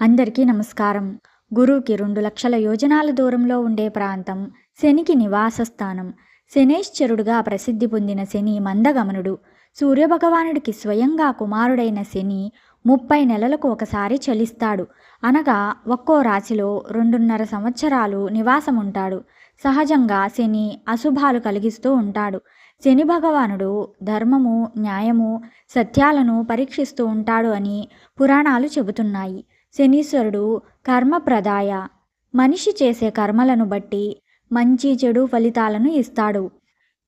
అందరికీ నమస్కారం. గురువుకి రెండు లక్షల యోజనాల దూరంలో ఉండే ప్రాంతం శనికి నివాస స్థానం శనేశ్వరుడుగా ప్రసిద్ధి పొందిన శని మందగమనుడు. సూర్యభగవానుడికి స్వయంగా కుమారుడైన శని ముప్పై నెలలకు ఒకసారి చలిస్తాడు. అనగా ఒక్కో రాశిలో రెండున్నర సంవత్సరాలు నివాసం ఉంటాడు సహజంగా శని అశుభాలు కలిగిస్తూ ఉంటాడు. శని భగవానుడు ధర్మము న్యాయము సత్యాలను పరీక్షిస్తూ ఉంటాడు అని పురాణాలు చెబుతున్నాయి. శనీశ్వరుడు కర్మప్రదాయ. మనిషి చేసే కర్మలను బట్టి మంచి చెడు ఫలితాలను ఇస్తాడు.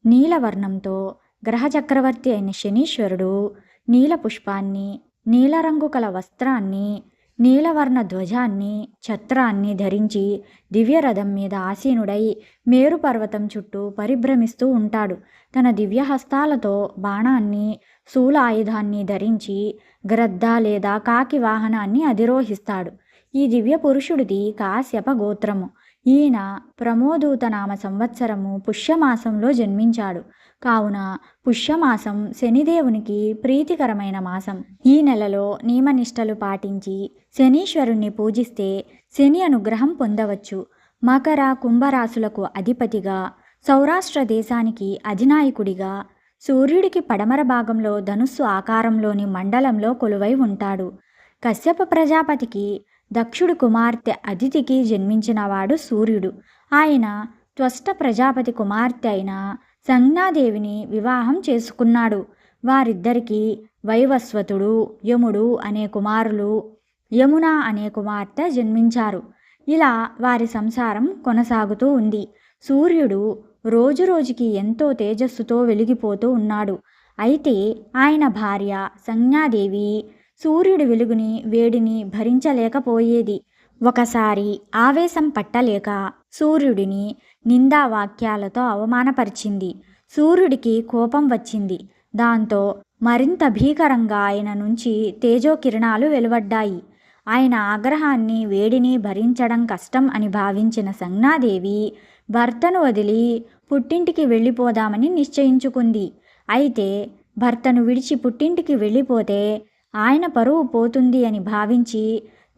నీలవర్ణంతో గ్రహ చక్రవర్తి అయిన శనీశ్వరుడు నీల పుష్పాన్ని నీలరంగు కల వస్త్రాన్ని నీలవర్ణ ధ్వజాన్ని ఛత్రాన్ని ధరించి దివ్యరథం మీద ఆసీనుడై మేరుపర్వతం చుట్టూ పరిభ్రమిస్తూ ఉంటాడు. తన దివ్యహస్తాలతో బాణాన్ని శూల ఆయుధాన్ని ధరించి గ్రద్ద లేదా కాకి వాహనాన్ని అధిరోహిస్తాడు. ఈ దివ్య పురుషుడిది కాశ్యప గోత్రము. ఈయన ప్రమోదూతనామ సంవత్సరము పుష్యమాసంలో జన్మించాడు. కావున పుష్యమాసం శనిదేవునికి ప్రీతికరమైన మాసం. ఈ నెలలో నియమనిష్టలు పాటించి శనీశ్వరుణ్ణి పూజిస్తే శని అనుగ్రహం పొందవచ్చు. మకర కుంభరాశులకు అధిపతిగా సౌరాష్ట్ర దేశానికి అధినాయకుడిగా సూర్యుడికి పడమర భాగంలో ధనుస్సు ఆకారంలోని మండలంలో కొలువై ఉంటాడు. కశ్యప ప్రజాపతికి దక్షుడు కుమార్తె అదితికి జన్మించినవాడు సూర్యుడు. ఆయన త్వష్ట ప్రజాపతి కుమార్తె అయిన సంజ్ఞాదేవిని వివాహం చేసుకున్నాడు. వారిద్దరికీ వైవస్వతుడు యముడు అనే కుమారులు యమున అనే కుమార్తె జన్మించారు. ఇలా వారి సంసారం కొనసాగుతూ ఉంది. సూర్యుడు రోజురోజుకి ఎంతో తేజస్సుతో వెలిగిపోతూ ఉన్నాడు. అయితే ఆయన భార్య సంజ్ఞాదేవి సూర్యుడి వెలుగుని వేడిని భరించలేకపోయేది. ఒకసారి ఆవేశం పట్టలేక సూర్యుడిని నిందా వాక్యాలతో అవమానపరిచింది. సూర్యుడికి కోపం వచ్చింది. దాంతో మరింత భీకరంగా ఆయన నుంచి తేజోకిరణాలు వెలువడ్డాయి. ఆయన ఆగ్రహాన్ని వేడిని భరించడం కష్టం అని భావించిన సంజ్ఞాదేవి భర్తను వదిలి పుట్టింటికి వెళ్ళిపోదామని నిశ్చయించుకుంది. అయితే భర్తను విడిచి పుట్టింటికి వెళ్ళిపోతే ఆయన పరువు పోతుంది అని భావించి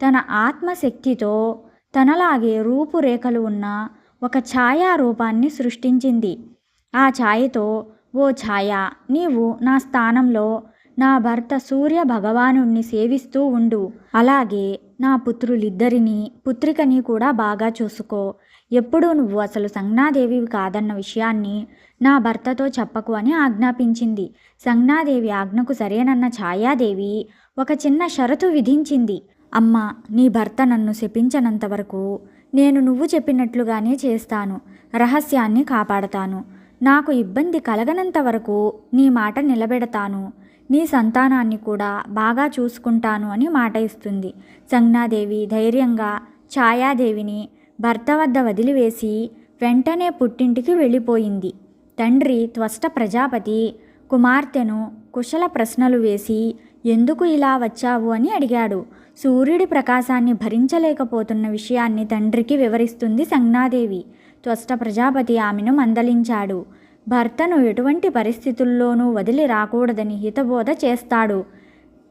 తన ఆత్మశక్తితో తనలాగే రూపురేఖలు ఉన్న ఒక ఛాయారూపాన్ని సృష్టించింది. ఆ ఛాయతో ఓ ఛాయ నీవు నా స్థానంలో నా భర్త సూర్య భగవానుణ్ణి సేవిస్తూ ఉండు. అలాగే నా పుత్రులిద్దరినీ పుత్రికని కూడా బాగా చూసుకో. ఎప్పుడూ నువ్వు అసలు సంజ్ఞాదేవివి కాదన్న విషయాన్ని నా భర్తతో చెప్పకు అని ఆజ్ఞాపించింది. సంజ్ఞాదేవి ఆజ్ఞకు సరేనన్న ఛాయాదేవి ఒక చిన్న షరతు విధించింది. అమ్మ నీ భర్త నన్ను శపించనంత వరకు నేను నువ్వు చెప్పినట్లుగానే చేస్తాను రహస్యాన్ని కాపాడతాను. నాకు ఇబ్బంది కలగనంత వరకు నీ మాట నిలబెడతాను. నీ సంతానాన్ని కూడా బాగా చూసుకుంటాను అని మాట ఇస్తుంది. సంజ్ఞాదేవి ధైర్యంగా ఛాయాదేవిని భర్త వద్ద వదిలివేసి వెంటనే పుట్టింటికి వెళ్ళిపోయింది. తండ్రి త్వష్ట ప్రజాపతి కుమార్తెను కుశల ప్రశ్నలు వేసి ఎందుకు ఇలా వచ్చావు? అని అడిగాడు. సూర్యుడి ప్రకాశాన్ని భరించలేకపోతున్న విషయాన్ని తండ్రికి వివరిస్తుంది సంజ్ఞాదేవి. త్వష్ట ప్రజాపతి ఆమెను మందలించాడు. భర్తను ఎటువంటి పరిస్థితుల్లోనూ వదిలి రాకూడదని హితబోధ చేస్తాడు.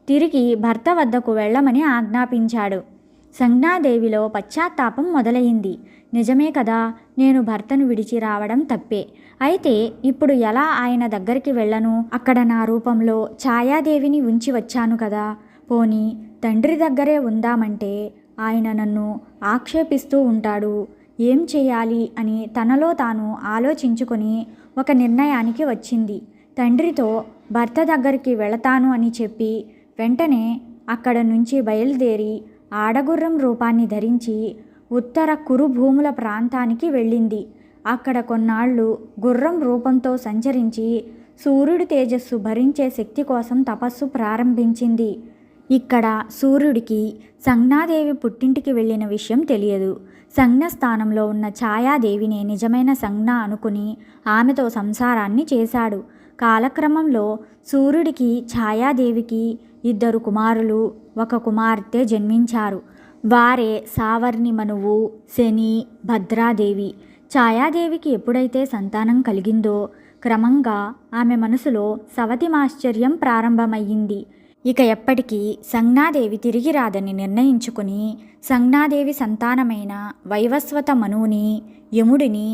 తిరిగి భర్త వద్దకు వెళ్ళమని ఆజ్ఞాపించాడు. సంజ్ఞాదేవిలో పశ్చాత్తాపం మొదలైంది. నిజమే కదా నేను భర్తను విడిచి రావడం తప్పే. అయితే ఇప్పుడు ఎలా ఆయన దగ్గరికి వెళ్ళను? అక్కడ నా రూపంలో ఛాయాదేవిని ఉంచి వచ్చాను కదా. పోని తండ్రి దగ్గరే ఉందామంటే ఆయన నన్ను ఆక్షేపిస్తూ ఉంటాడు. ఏం చేయాలి అని తనలో తాను ఆలోచించుకొని ఒక నిర్ణయానికి వచ్చింది. తండ్రితో భర్త దగ్గరికి వెళతాను అని చెప్పి వెంటనే అక్కడ నుంచి బయలుదేరి ఆడగుర్రం రూపాన్ని ధరించి ఉత్తర కురు భూముల ప్రాంతానికి వెళ్ళింది. అక్కడ కొన్నాళ్ళు గుర్రం రూపంతో సంచరించి సూర్యుడి తేజస్సు భరించే శక్తి కోసం తపస్సు ప్రారంభించింది. ఇక్కడ సూర్యుడికి సంజ్ఞాదేవి పుట్టింటికి వెళ్ళిన విషయం తెలియదు. సంజ్ఞ స్థానంలో ఉన్న ఛాయాదేవినే నిజమైన సంజ్ఞ అనుకుని ఆమెతో సంసారాన్ని చేశాడు. కాలక్రమంలో సూర్యుడికి ఛాయాదేవికి ఇద్దరు కుమారులు ఒక కుమార్తె జన్మించారు. వారే సావర్ణి మనువు శని భద్రాదేవి. ఛాయాదేవికి ఎప్పుడైతే సంతానం కలిగిందో క్రమంగా ఆమె మనసులో సవతిమాశ్చర్యం ప్రారంభమయ్యింది. ఇక ఎప్పటికీ సంజ్ఞాదేవి తిరిగి రాదని నిర్ణయించుకుని సంజ్ఞాదేవి సంతానమైన వైవస్వత మనువుని యముడిని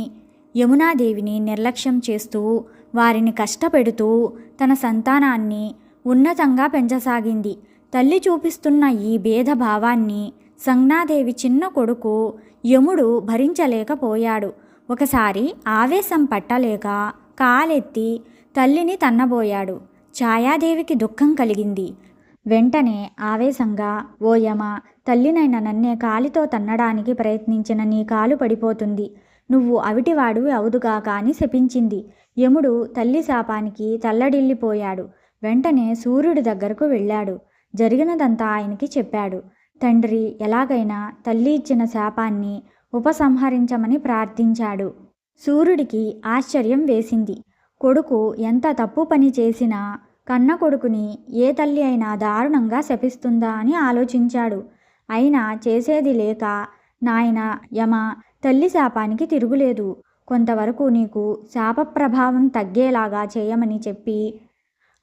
యమునాదేవిని నిర్లక్ష్యం చేస్తూ వారిని కష్టపెడుతూ తన సంతానాన్ని ఉన్నతంగా పెంచసాగింది. తల్లి చూపిస్తున్న ఈ భేదభావాన్ని సంజ్ఞాదేవి చిన్న కొడుకు యముడు భరించలేకపోయాడు. ఒకసారి ఆవేశం పట్టలేక కాలెత్తి తల్లిని తన్నబోయాడు. ఛాయాదేవికి దుఃఖం కలిగింది. వెంటనే ఆవేశంగా ఓ యమ తల్లినైన నన్నే కాలితో తన్నడానికి ప్రయత్నించిన నీ కాలు పడిపోతుంది. నువ్వు అవిటివాడు అవుదుగాక అని శపించింది. యముడు తల్లి శాపానికి తల్లడిల్లిపోయాడు. వెంటనే సూర్యుడి దగ్గరకు వెళ్ళాడు. జరిగినదంతా ఆయనకి చెప్పాడు. తండ్రి ఎలాగైనా తల్లి ఇచ్చిన శాపాన్ని ఉపసంహరించమని ప్రార్థించాడు. సూర్యుడికి ఆశ్చర్యం వేసింది. కొడుకు ఎంత తప్పు పని చేసినా కన్న కొడుకుని ఏ తల్లి అయినా దారుణంగా శపిస్తుందా అని ఆలోచించాడు. అయినా చేసేది లేక నాయన యమ తల్లి శాపానికి తిరుగులేదు. కొంతవరకు నీకు శాప ప్రభావం తగ్గేలాగా చేయమని చెప్పి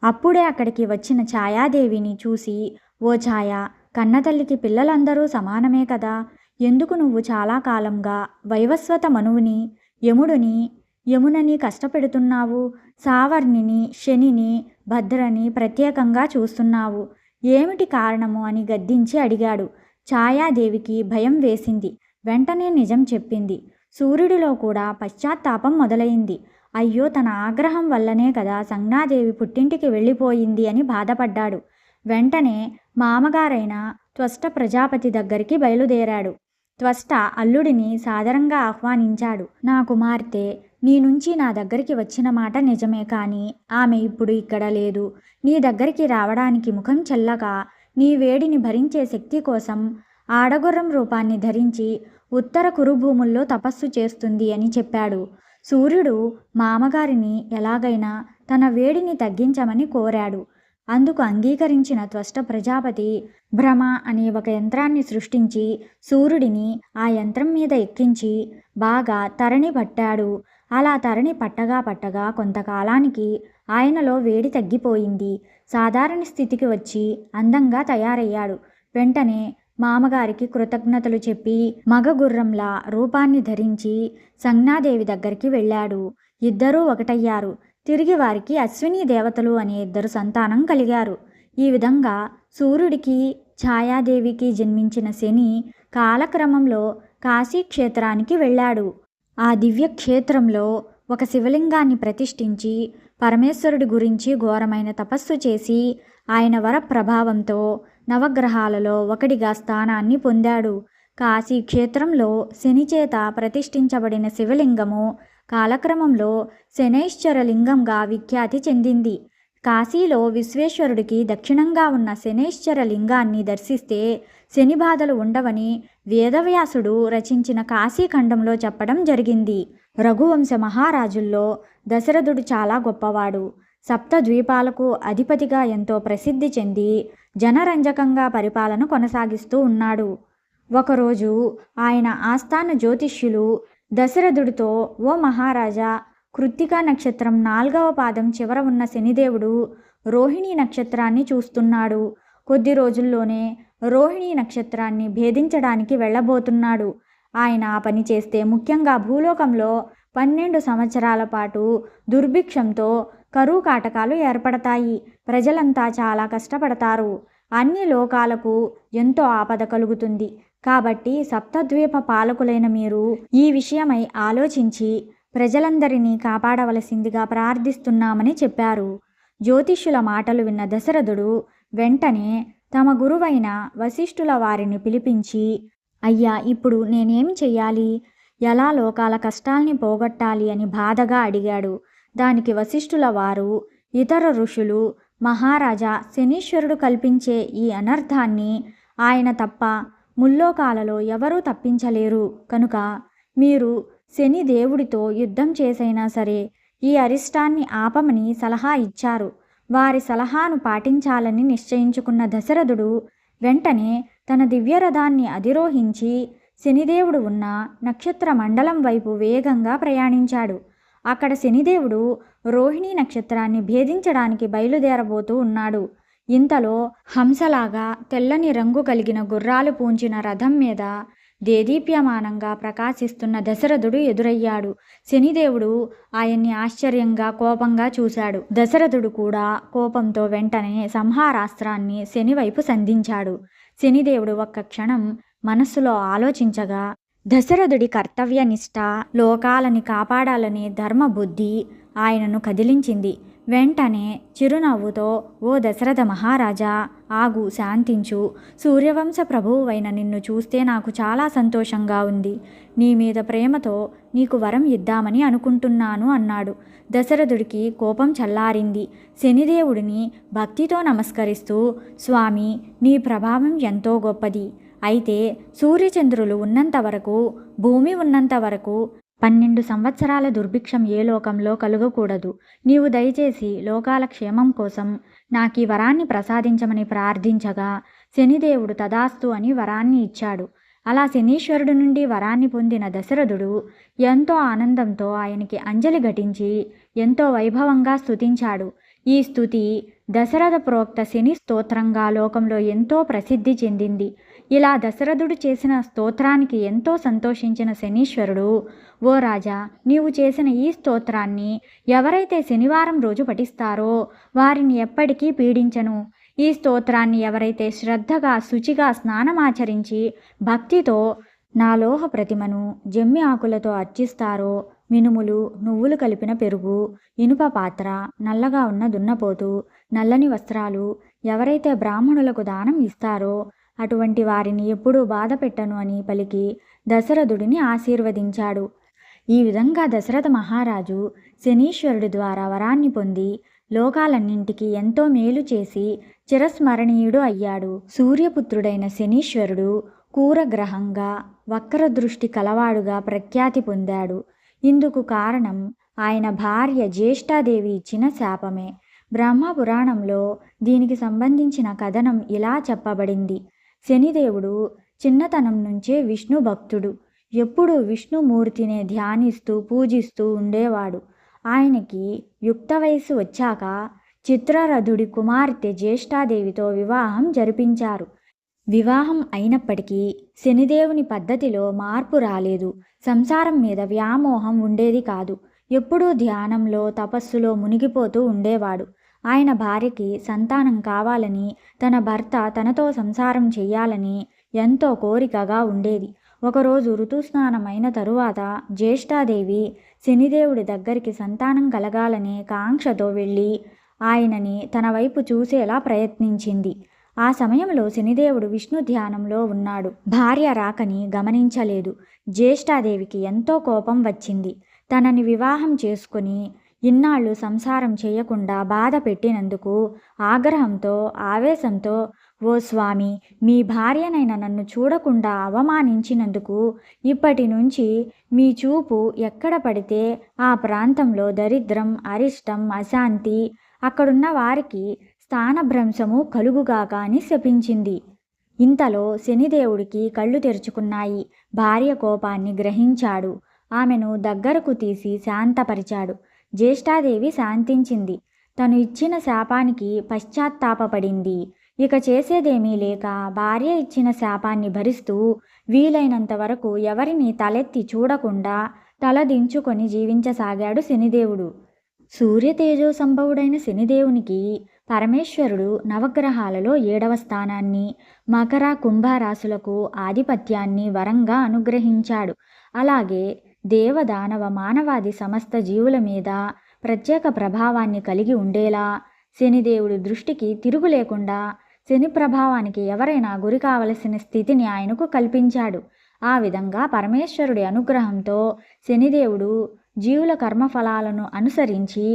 అప్పుడే అక్కడికి వచ్చిన ఛాయాదేవిని చూసి ఓ ఛాయ కన్నతల్లికి పిల్లలందరూ సమానమే కదా? ఎందుకు నువ్వు చాలా కాలంగా వైవస్వత మనువుని యముడుని యమునని కష్టపెడుతున్నావు? సావర్ణిని శనిని భద్రని ప్రత్యేకంగా చూస్తున్నావు? ఏమిటి కారణము? అని గద్దించి అడిగాడు. ఛాయాదేవికి భయం వేసింది. వెంటనే నిజం చెప్పింది. సూర్యుడిలో కూడా పశ్చాత్తాపం మొదలైంది. అయ్యో తన ఆగ్రహం వల్లనే కదా సంజ్ఞాదేవి పుట్టింటికి వెళ్ళిపోయింది అని బాధపడ్డాడు. వెంటనే మామగారైన త్వష్ట ప్రజాపతి దగ్గరికి బయలుదేరాడు. త్వష్ట అల్లుడిని సాదరంగా ఆహ్వానించాడు. నా కుమార్తె నీ నుంచి నా దగ్గరికి వచ్చిన మాట నిజమే కానీ ఆమె ఇప్పుడు ఇక్కడ లేదు. నీ దగ్గరికి రావడానికి ముఖం చెల్లక నీ వేడిని భరించే శక్తి కోసం ఆడగుర్రం రూపాన్ని ధరించి ఉత్తర కురుభూముల్లో తపస్సు చేస్తుంది అని చెప్పాడు. సూర్యుడు మామగారిని ఎలాగైనా తన వేడిని తగ్గించమని కోరాడు. అందుకు అంగీకరించిన త్వష్ట ప్రజాపతి భ్రమ అనే ఒక యంత్రాన్ని సృష్టించి సూర్యుడిని ఆ యంత్రం మీద ఎక్కించి బాగా తరణి పట్టాడు. అలా తరణి పట్టగా పట్టగా కొంతకాలానికి ఆయనలో వేడి తగ్గిపోయింది. సాధారణ స్థితికి వచ్చి అందంగా తయారయ్యాడు. వెంటనే మామగారికి కృతజ్ఞతలు చెప్పి మగ గుర్రంలా రూపాన్ని ధరించి సంజ్ఞాదేవి దగ్గరికి వెళ్ళాడు. ఇద్దరూ ఒకటయ్యారు. తిరిగి వారికి అశ్విని దేవతలు అనే ఇద్దరు సంతానం కలిగారు. ఈ విధంగా సూర్యుడికి ఛాయాదేవికి జన్మించిన శని కాలక్రమంలో కాశీ క్షేత్రానికి వెళ్ళాడు. ఆ దివ్య క్షేత్రంలో ఒక శివలింగాన్ని ప్రతిష్ఠించి పరమేశ్వరుడి గురించి ఘోరమైన తపస్సు చేసి ఆయన వర ప్రభావంతో నవగ్రహాలలో ఒకటిగా స్థానాన్ని పొందాడు. కాశీ క్షేత్రంలో శనిచేత ప్రతిష్ఠించబడిన శివలింగము కాలక్రమంలో శనైశ్వర లింగంగా విఖ్యాతి చెందింది. కాశీలో విశ్వేశ్వరుడికి దక్షిణంగా ఉన్న శనైశ్వర లింగాన్ని దర్శిస్తే శని బాధలు ఉండవని వేదవ్యాసుడు రచించిన కాశీఖండంలో చెప్పడం జరిగింది. రఘువంశ మహారాజుల్లో దశరథుడు చాలా గొప్పవాడు. సప్త ద్వీపాలకు అధిపతిగా ఎంతో ప్రసిద్ధి చెంది జనరంజకంగా పరిపాలన కొనసాగిస్తూ ఉన్నాడు. ఒకరోజు ఆయన ఆస్థాన జ్యోతిష్యులు దశరథుడితో ఓ మహారాజా కృత్తికా నక్షత్రం నాల్గవ పాదం చివర ఉన్న శనిదేవుడు రోహిణీ నక్షత్రాన్ని చూస్తున్నాడు. కొద్ది రోజుల్లోనే రోహిణీ నక్షత్రాన్ని భేదించడానికి వెళ్ళబోతున్నాడు. ఆయన ఆ పని చేస్తే ముఖ్యంగా భూలోకంలో పన్నెండు సంవత్సరాల పాటు దుర్భిక్షంతో కరువు కాటకాలు ఏర్పడతాయి. ప్రజలంతా చాలా కష్టపడతారు. అన్ని లోకాలకు ఎంతో ఆపద కలుగుతుంది. కాబట్టి సప్తద్వీప పాలకులైన మీరు ఈ విషయమై ఆలోచించి ప్రజలందరినీ కాపాడవలసిందిగా ప్రార్థిస్తున్నామని చెప్పారు. జ్యోతిష్యుల మాటలు విన్న దశరథుడు వెంటనే తమ గురువైన వశిష్ఠుల వారిని పిలిపించి అయ్యా ఇప్పుడు నేనేం చెయ్యాలి? ఎలా లోకాల కష్టాల్ని పోగొట్టాలి? అని బాధగా అడిగాడు. దానికి వశిష్ఠుల వారు ఇతర ఋషులు మహారాజా శనీశ్వరుడు కల్పించే ఈ అనర్థాన్ని ఆయన తప్ప ముల్లోకాలలో ఎవరూ తప్పించలేరు. కనుక మీరు శని దేవుడితో యుద్ధం చేసైనా సరే ఈ అరిష్టాన్ని ఆపమని సలహా ఇచ్చారు. వారి సలహాను పాటించాలని నిశ్చయించుకున్న దశరథుడు వెంటనే తన దివ్యరథాన్ని అధిరోహించి శనిదేవుడు ఉన్న నక్షత్ర మండలం వైపు వేగంగా ప్రయాణించాడు. అక్కడ శనిదేవుడు రోహిణీ నక్షత్రాన్ని భేదించడానికి బయలుదేరబోతూ ఉన్నాడు. ఇంతలో హంసలాగా తెల్లని రంగు కలిగిన గుర్రాలు పూంచిన రథం మీద దేదీప్యమానంగా ప్రకాశిస్తున్న దశరథుడు ఎదురయ్యాడు. శనిదేవుడు ఆయన్ని ఆశ్చర్యంగా కోపంగా చూశాడు. దశరథుడు కూడా కోపంతో వెంటనే సంహారాస్త్రాన్ని శనివైపు సంధించాడు. శనిదేవుడు ఒక్క క్షణం మనస్సులో ఆలోచించగా దశరథుడి కర్తవ్యనిష్ట లోకాలని కాపాడాలనే ధర్మబుద్ధి ఆయనను కదిలించింది. వెంటనే చిరునవ్వుతో ఓ దశరథ మహారాజా ఆగు శాంతించు. సూర్యవంశ ప్రభువైన నిన్ను చూస్తే నాకు చాలా సంతోషంగా ఉంది. నీ మీద ప్రేమతో నీకు వరం ఇద్దామని అనుకుంటున్నాను అన్నాడు. దశరథుడికి కోపం చల్లారింది. శనిదేవుడిని భక్తితో నమస్కరిస్తూ స్వామి నీ ప్రభావం ఎంతో గొప్పది. అయితే సూర్యచంద్రులు ఉన్నంత వరకు భూమి ఉన్నంత వరకు పన్నెండు సంవత్సరాల దుర్భిక్షం ఏ లోకంలో కలుగకూడదు. నీవు దయచేసి లోకాల క్షేమం కోసం నాకు ఈ వరాన్ని ప్రసాదించమని ప్రార్థించగా శనిదేవుడు తదాస్తు అని వరాన్ని ఇచ్చాడు. అలా శనీశ్వరుడు నుండి వరాన్ని పొందిన దశరథుడు ఎంతో ఆనందంతో ఆయనకి అంజలి ఘటించి ఎంతో వైభవంగా స్తుతించాడు. ఈ స్థుతి దశరథ ప్రోక్త శని స్తోత్రంగా లోకంలో ఎంతో ప్రసిద్ధి చెందింది. ఇలా దశరథుడు చేసిన స్తోత్రానికి ఎంతో సంతోషించిన శనీశ్వరుడు ఓ రాజా నీవు చేసిన ఈ స్తోత్రాన్ని ఎవరైతే శనివారం రోజు పఠిస్తారో వారిని ఎప్పటికీ పీడించను. ఈ స్తోత్రాన్ని ఎవరైతే శ్రద్ధగా శుచిగా స్నానమాచరించి భక్తితో నా లోహ ప్రతిమను జమ్మి ఆకులతో అర్చిస్తారో మినుములు నువ్వులు కలిపిన పెరుగు ఇనుప పాత్ర నల్లగా ఉన్న దున్నపోతు నల్లని వస్త్రాలు ఎవరైతే బ్రాహ్మణులకు దానం ఇస్తారో అటువంటి వారిని ఎప్పుడూ బాధ పెట్టను అని పలికి దశరథుడిని ఆశీర్వదించాడు. ఈ విధంగా దశరథ మహారాజు శనీశ్వరుడి ద్వారా వరాన్ని పొంది లోకాలన్నింటికి ఎంతో మేలు చేసి చిరస్మరణీయుడు అయ్యాడు. సూర్యపుత్రుడైన శనీశ్వరుడు కూరగ్రహంగా వక్రదృష్టి కలవాడుగా ప్రఖ్యాతి పొందాడు. ఇందుకు కారణం ఆయన భార్య జ్యేష్ఠాదేవి ఇచ్చిన శాపమే. బ్రహ్మ పురాణంలో దీనికి సంబంధించిన కథనం ఇలా చెప్పబడింది. శనిదేవుడు చిన్నతనం నుంచే విష్ణు భక్తుడు. ఎప్పుడూ విష్ణుమూర్తినే ధ్యానిస్తూ పూజిస్తూ ఉండేవాడు. ఆయనకి యుక్త వయసు వచ్చాక చిత్రరథుడి కుమార్తె జ్యేష్ఠాదేవితో వివాహం జరిపించారు. వివాహం అయినప్పటికీ శనిదేవుని పద్ధతిలో మార్పు రాలేదు. సంసారం మీద వ్యామోహం ఉండేది కాదు. ఎప్పుడూ ధ్యానంలో తపస్సులో మునిగిపోతూ ఉండేవాడు. ఆయన భార్యకి సంతానం కావాలని తన భర్త తనతో సంసారం చేయాలని ఎంతో కోరికగా ఉండేది. ఒకరోజు ఋతుస్నానమైన తరువాత జ్యేష్ఠాదేవి శనిదేవుడి దగ్గరికి సంతానం కలగాలనే కాంక్షతో వెళ్ళి ఆయనని తన వైపు చూసేలా ప్రయత్నించింది. ఆ సమయంలో శనిదేవుడు విష్ణు ధ్యానంలో ఉన్నాడు. భార్య రాకని గమనించలేదు. జ్యేష్ఠాదేవికి ఎంతో కోపం వచ్చింది. తనని వివాహం చేసుకుని ఇన్నాళ్ళు సంసారం చేయకుండా బాధ పెట్టినందుకు ఆగ్రహంతో ఆవేశంతో ఓ స్వామి మీ భార్యనైన నన్ను చూడకుండా అవమానించినందుకు ఇప్పటి నుంచి మీ చూపు ఎక్కడ పడితే ఆ ప్రాంతంలో దరిద్రం అరిష్టం అశాంతి అక్కడున్న వారికి స్థానభ్రంశము కలుగుగాక అని శపించింది. ఇంతలో శనిదేవుడికి కళ్ళు తెరుచుకున్నాయి. భార్య కోపాన్ని గ్రహించాడు. ఆమెను దగ్గరకు తీసి శాంతపరిచాడు. జ్యేష్ఠాదేవి శాంతించింది. తను ఇచ్చిన శాపానికి పశ్చాత్తాపపడింది. ఇక చేసేదేమీ లేక భార్య ఇచ్చిన శాపాన్ని భరిస్తూ వీలైనంత వరకు ఎవరిని తలెత్తి చూడకుండా తలదించుకొని జీవించసాగాడు శనిదేవుడు. సూర్యతేజో సంభవుడైన శనిదేవునికి పరమేశ్వరుడు నవగ్రహాలలో ఏడవ స్థానాన్ని మకర కుంభరాశులకు ఆధిపత్యాన్ని వరంగా అనుగ్రహించాడు. అలాగే దేవదానవ మానవాది సమస్త జీవుల మీద ప్రత్యేక ప్రభావాన్ని కలిగి ఉండేలా శనిదేవుడి దృష్టికి తిరుగు లేకుండా శని ప్రభావానికి ఎవరైనా గురి కావలసిన స్థితిని ఆయనకు కల్పించాడు. ఆ విధంగా పరమేశ్వరుడి అనుగ్రహంతో శనిదేవుడు జీవుల కర్మఫలాలను అనుసరించి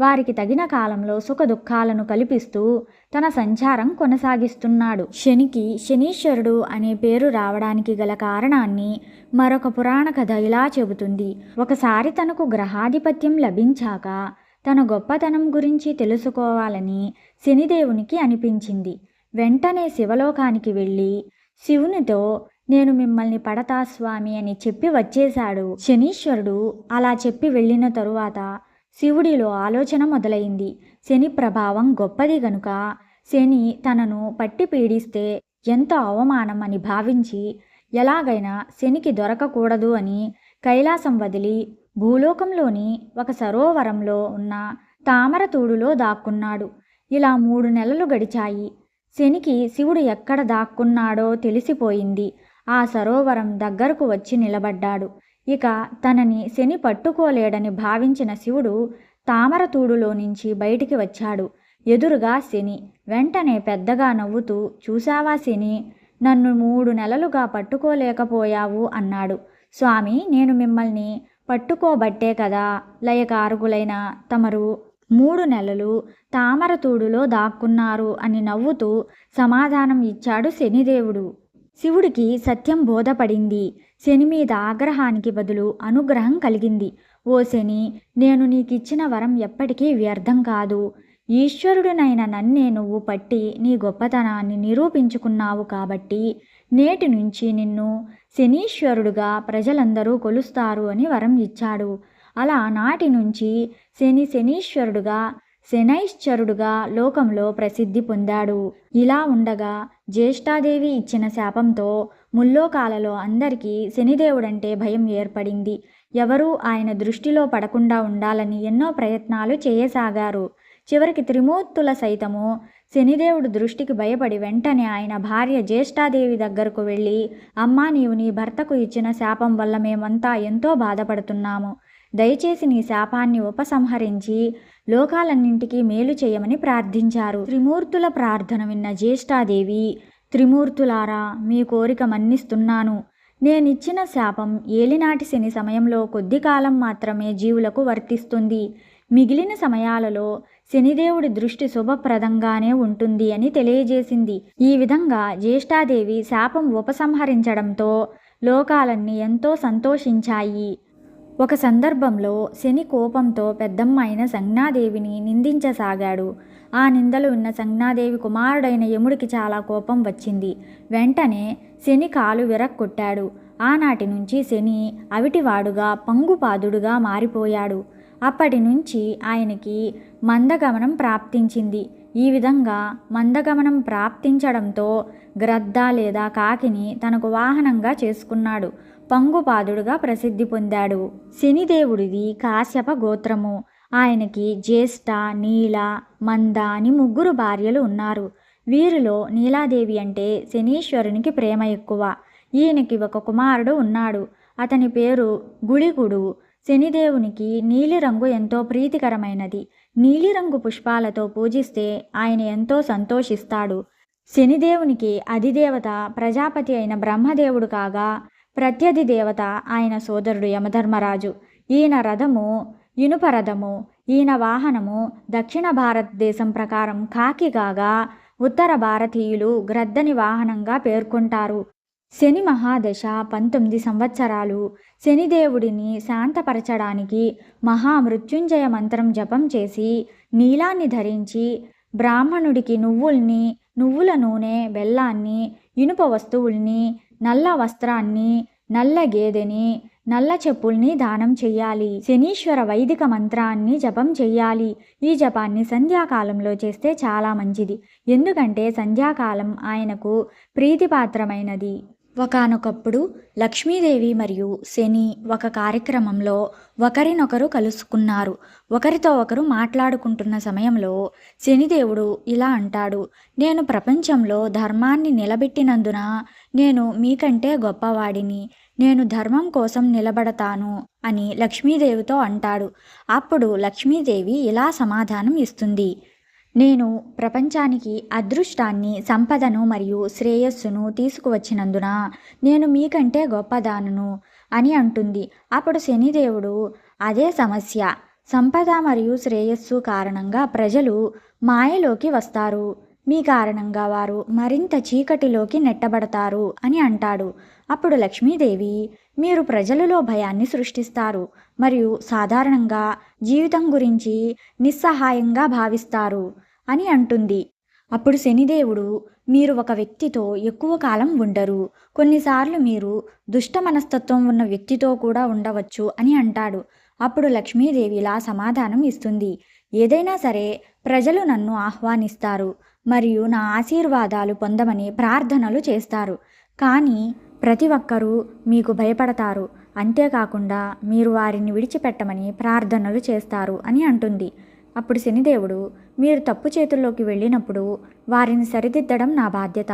వారికి తగిన కాలంలో సుఖ దుఃఖాలను కల్పిస్తూ తన సంచారం కొనసాగిస్తున్నాడు. శనికి శనీశ్వరుడు అనే పేరు రావడానికి గల కారణాన్ని మరొక పురాణ కథ ఇలా చెబుతుంది. ఒకసారి తనకు గ్రహాధిపత్యం లభించాక తన గొప్పతనం గురించి తెలుసుకోవాలని శనిదేవునికి అనిపించింది. వెంటనే శివలోకానికి వెళ్ళి శివునితో నేను మిమ్మల్ని పడతా స్వామి అని చెప్పి వచ్చేశాడు. శనీశ్వరుడు అలా చెప్పి వెళ్ళిన తరువాత శివుడిలో ఆలోచన మొదలైంది. శని ప్రభావం గొప్పది గనుక శని తనను పట్టి పీడిస్తే ఎంతో అవమానం అని భావించి ఎలాగైనా శనికి దొరకకూడదు అని కైలాసం వదిలి భూలోకంలోని ఒక సరోవరంలో ఉన్న తామరతూడులో దాక్కున్నాడు. ఇలా మూడు నెలలు గడిచాయి. శనికి శివుడు ఎక్కడ దాక్కున్నాడో తెలిసిపోయింది. ఆ సరోవరం దగ్గరకు వచ్చి నిలబడ్డాడు. ఇక తనని శని పట్టుకోలేడని భావించిన శివుడు తామరతూడులో నుంచి బయటికి వచ్చాడు. ఎదురుగా శని వెంటనే పెద్దగా నవ్వుతూ చూశావా శని? నన్ను మూడు నెలలుగా పట్టుకోలేకపోయావు అన్నాడు. స్వామి నేను మిమ్మల్ని పట్టుకోబట్టే కదా. లయకారకులైన తమరు మూడు నెలలు తామరతూడులో దాక్కున్నారు అని నవ్వుతూ సమాధానం ఇచ్చాడు శనిదేవుడు. శివుడికి సత్యం బోధపడింది. శని మీద ఆగ్రహానికి బదులు అనుగ్రహం కలిగింది. ఓ శని నేను నీకిచ్చిన వరం ఎప్పటికీ వ్యర్థం కాదు. ఈశ్వరుడినైన నన్నే నువ్వు పట్టి నీ గొప్పతనాన్ని నిరూపించుకున్నావు కాబట్టి నేటి నుంచి నిన్ను శనీశ్వరుడుగా ప్రజలందరూ కొలుస్తారు అని వరం ఇచ్చాడు. అలా నాటి నుంచి శని శనీశ్వరుడుగా శనైశ్చరుడుగా లోకంలో ప్రసిద్ధి పొందాడు. ఇలా ఉండగా జ్యేష్ఠాదేవి ఇచ్చిన శాపంతో ముల్లోకాలలో అందరికీ శనిదేవుడంటే భయం ఏర్పడింది. ఎవరూ ఆయన దృష్టిలో పడకుండా ఉండాలని ఎన్నో ప్రయత్నాలు చేయసాగారు. చివరికి త్రిమూర్తుల సైతము శనిదేవుడు దృష్టికి భయపడి వెంటనే ఆయన భార్య జ్యేష్ఠాదేవి దగ్గరకు వెళ్ళి అమ్మా నీవు నీ భర్తకు ఇచ్చిన శాపం వల్ల మేమంతా ఎంతో బాధపడుతున్నాము. దయచేసి నీ శాపాన్ని ఉపసంహరించి లోకాలన్నింటికీ మేలు చేయమని ప్రార్థించారు. త్రిమూర్తుల ప్రార్థన విన్న జ్యేష్ఠాదేవి త్రిమూర్తులారా మీ కోరిక మన్నిస్తున్నాను. నేనిచ్చిన శాపం ఏలినాటి శని సమయంలో కొద్ది కాలం మాత్రమే జీవులకు వర్తిస్తుంది. మిగిలిన సమయాలలో శనిదేవుడి దృష్టి శుభప్రదంగానే ఉంటుంది అని తెలియజేసింది. ఈ విధంగా జ్యేష్ఠాదేవి శాపం ఉపసంహరించడంతో లోకాలన్నీ ఎంతో సంతోషించాయి. ఒక సందర్భంలో శని కోపంతో పెద్దమ్మ అయిన సంజ్ఞాదేవిని నిందించసాగాడు. ఆ నిందలు విన్న సంజ్ఞాదేవి కుమారుడైన యముడికి చాలా కోపం వచ్చింది. వెంటనే శని కాలు విరక్కొట్టాడు. ఆనాటి నుంచి శని అవిటివాడుగా పంగుపాదుడుగా మారిపోయాడు. అప్పటి నుంచి ఆయనకి మందగమనం ప్రాప్తించింది. ఈ విధంగా మందగమనం ప్రాప్తించడంతో గ్రద్ద లేదా కాకిని తనకు వాహనంగా చేసుకున్నాడు. పంగుపాదుడుగా ప్రసిద్ధి పొందాడు. శనిదేవుడిది కాశ్యప గోత్రము. ఆయనకి జ్యేష్ఠ నీల మంద అని ముగ్గురు భార్యలు ఉన్నారు. వీరిలో నీలాదేవి అంటే శనీశ్వరునికి ప్రేమ ఎక్కువ. ఈయనకి ఒక కుమారుడు ఉన్నాడు. అతని పేరు గుళికుడు శనిదేవునికి నీలిరంగు ఎంతో ప్రీతికరమైనది. నీలిరంగు పుష్పాలతో పూజిస్తే ఆయన ఎంతో సంతోషిస్తాడు. శనిదేవునికి అధిదేవత ప్రజాపతి అయిన బ్రహ్మదేవుడు కాగా ప్రత్యధి దేవత ఆయన సోదరుడు యమధర్మరాజు. ఈయన రథము ఇనుప రథము ఈయన వాహనము దక్షిణ భారతదేశం ప్రకారం కాకి కాగా ఉత్తర భారతీయులు గ్రద్దని వాహనంగా పేర్కొంటారు. శని మహాదశ పంతొమ్మిది సంవత్సరాలు. శనిదేవుడిని శాంతపరచడానికి మహామృత్యుంజయ మంత్రం జపం చేసి నీలాన్ని ధరించి బ్రాహ్మణుడికి నువ్వుల్ని నువ్వుల నూనె బెల్లాన్ని ఇనుప వస్తువుల్ని నల్ల వస్త్రాన్ని నల్ల గేదెని నల్ల చెప్పుల్ని దానం చెయ్యాలి. శనీశ్వర వైదిక మంత్రాన్ని జపం చెయ్యాలి. ఈ జపాన్ని సంధ్యాకాలంలో చేస్తే చాలా మంచిది. ఎందుకంటే సంధ్యాకాలం ఆయనకు ప్రీతిపాత్రమైనది. ఒకనొకప్పుడు లక్ష్మీదేవి మరియు శని ఒక కార్యక్రమంలో ఒకరినొకరు కలుసుకున్నారు. ఒకరితో ఒకరు మాట్లాడుకుంటున్న సమయంలో శనిదేవుడు ఇలా అంటాడు నేను ప్రపంచంలో ధర్మాన్ని నిలబెట్టినందున నేను మీకంటే గొప్పవాడిని. నేను ధర్మం కోసం నిలబడతాను అని లక్ష్మీదేవితో అంటాడు. అప్పుడు లక్ష్మీదేవి ఇలా సమాధానం ఇస్తుంది. నేను ప్రపంచానికి అదృష్టాన్ని సంపదను మరియు శ్రేయస్సును తీసుకువచ్చినందున నేను మీకంటే గొప్పదానను అని అంటుంది. అప్పుడు శనిదేవుడు అదే సమస్య. సంపద మరియు శ్రేయస్సు కారణంగా ప్రజలు మాయలోకి వస్తారు. మీ కారణంగా వారు మరింత చీకటిలోకి నెట్టబడతారు అని అంటాడు. అప్పుడు లక్ష్మీదేవి మీరు ప్రజలలో భయాన్ని సృష్టిస్తారు మరియు సాధారణంగా జీవితం గురించి నిస్సహాయంగా భావిస్తారు. అని అంటుంది. అప్పుడు శనిదేవుడు మీరు ఒక వ్యక్తితో ఎక్కువ కాలం ఉండరు. కొన్నిసార్లు మీరు దుష్ట మనస్తత్వం ఉన్న వ్యక్తితో కూడా ఉండవచ్చు అని అంటాడు. అప్పుడు లక్ష్మీదేవి ఇలా సమాధానం ఇస్తుంది. ఏదైనా సరే ప్రజలు నన్ను ఆహ్వానిస్తారు మరియు నా ఆశీర్వాదాలు పొందమని ప్రార్థనలు చేస్తారు. కానీ ప్రతి ఒక్కరూ మీకు భయపడతారు. అంతేకాకుండా మీరు వారిని విడిచిపెట్టమని ప్రార్థనలు చేస్తారు అని అంటుంది. అప్పుడు శనిదేవుడు మీరు తప్పు చేతుల్లోకి వెళ్ళినప్పుడు వారిని సరిదిద్దడం నా బాధ్యత.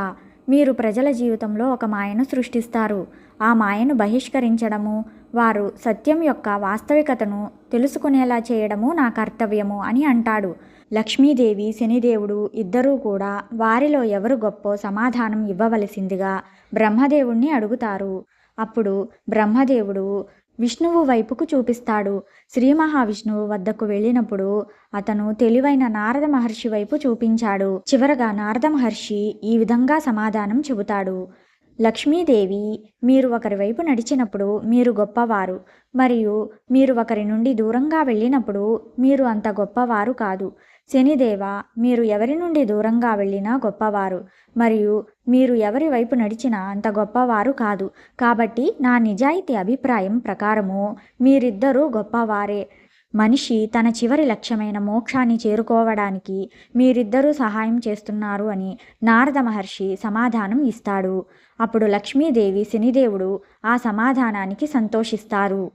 మీరు ప్రజల జీవితంలో ఒక మాయను సృష్టిస్తారు. ఆ మాయను బహిష్కరించడము వారు సత్యం యొక్క వాస్తవికతను తెలుసుకునేలా చేయడము నా కర్తవ్యము అని అంటాడు. లక్ష్మీదేవి శనిదేవుడు ఇద్దరూ కూడా వారిలో ఎవరు గొప్పో సమాధానం ఇవ్వవలసిందిగా బ్రహ్మదేవుణ్ణి అడుగుతారు. అప్పుడు బ్రహ్మదేవుడు విష్ణువు వైపుకు చూపిస్తాడు. శ్రీ మహావిష్ణువు వద్దకు వెళ్ళినప్పుడు అతను తెలివైన నారద మహర్షి వైపు చూపించాడు. చివరగా నారద మహర్షి ఈ విధంగా సమాధానం చెబుతాడు. లక్ష్మీదేవి మీరు ఒకరి వైపు నడిచినప్పుడు మీరు గొప్పవారు. మరియు మీరు ఒకరి నుండి దూరంగా వెళ్ళినప్పుడు మీరు అంత గొప్పవారు కాదు. శనిదేవ మీరు ఎవరి నుండి దూరంగా వెళ్ళినా గొప్పవారు. మరియు మీరు ఎవరి వైపు నడిచినా అంత గొప్పవారు కాదు. కాబట్టి నా నిజాయితీ అభిప్రాయం ప్రకారము మీరిద్దరూ గొప్పవారే. మనిషి తన చివరి లక్ష్యమైన మోక్షాన్ని చేరుకోవడానికి మీరిద్దరూ సహాయం చేస్తున్నారు అని నారద మహర్షి సమాధానం ఇస్తాడు. అప్పుడు లక్ష్మీదేవి శనిదేవుడు ఆ సమాధానానికి సంతోషిస్తారు.